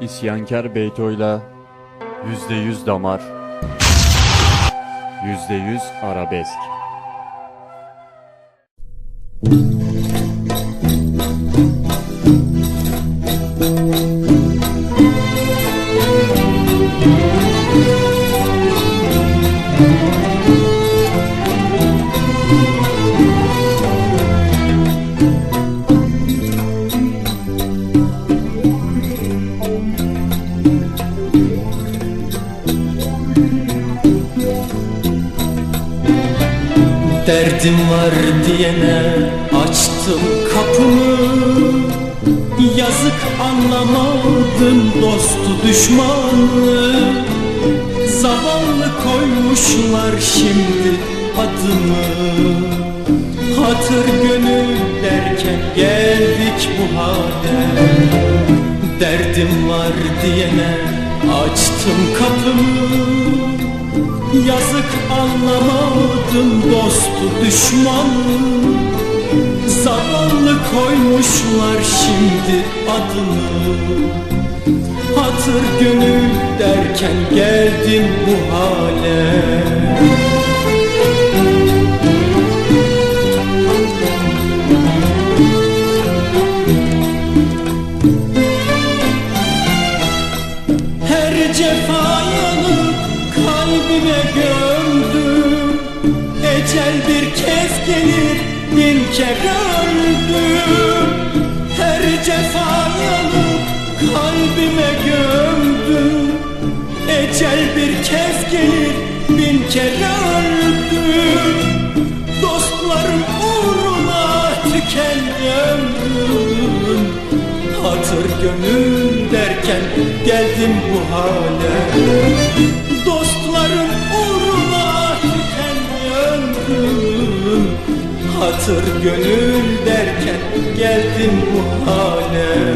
İsyankar Beyto'yla %100 damar, %100 arabesk. Derdim var diyene açtım kapımı. Yazık anlamadım dostu düşmanı. Zavallı koymuşlar şimdi adımı. Hatır gönül derken geldik bu hale. Derdim var diyene açtım kapımı. Yazık anlamadım dostu düşmanı Zavallı koymuşlar şimdi adını. Hatır gönül derken geldim bu hale. Her cefa yanıp kalbime gömdüm Ecel bir kez gelir bin kere öldüm. Her cefa yanıp kalbime gömdüm. Ecel bir kez gelir bin kere öldüm. Dostlarım uğruna tükendi ömrüm Hatır gönül derken geldim bu hale Hatır gönül derken geldim bu hale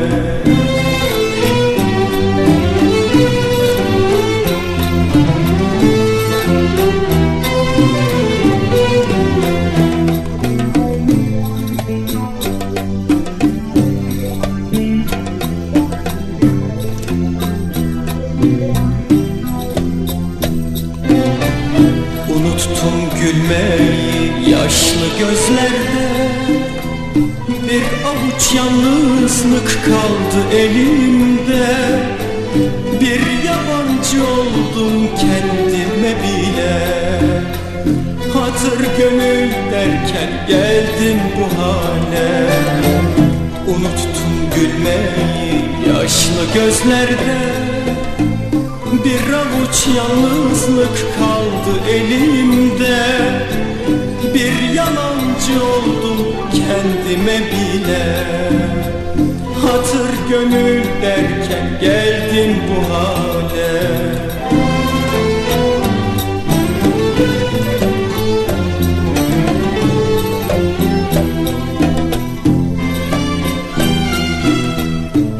gözlerde Bir avuç yalnızlık kaldı elimde. Bir yabancı oldum kendime bile. Hatır gönül derken geldim bu hale. Unuttum gülmeyi yaşlı gözlerde. Bir avuç yalnızlık kaldı elimde. Bir yalancı oldum kendime bile. Hatır gönül derken geldim bu hale.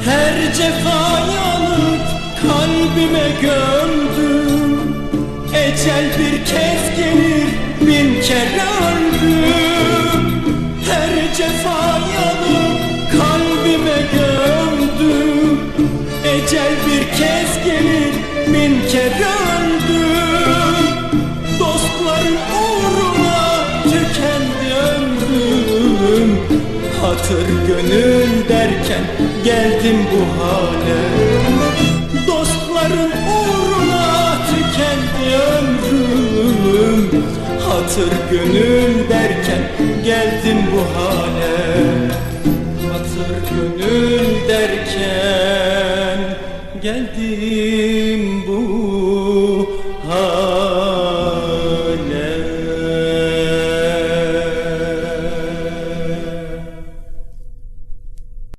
Her cefa yanıp kalbime gömdüm. Ecel bir kez gelir bin kere öldüm kez gelir bin kere öldüm Dostların uğruna tükendi ömrüm. Hatır gönül derken geldim bu hale. Dostların uğruna tükendi ömrüm. Hatır gönül derken geldim bu hale Geldim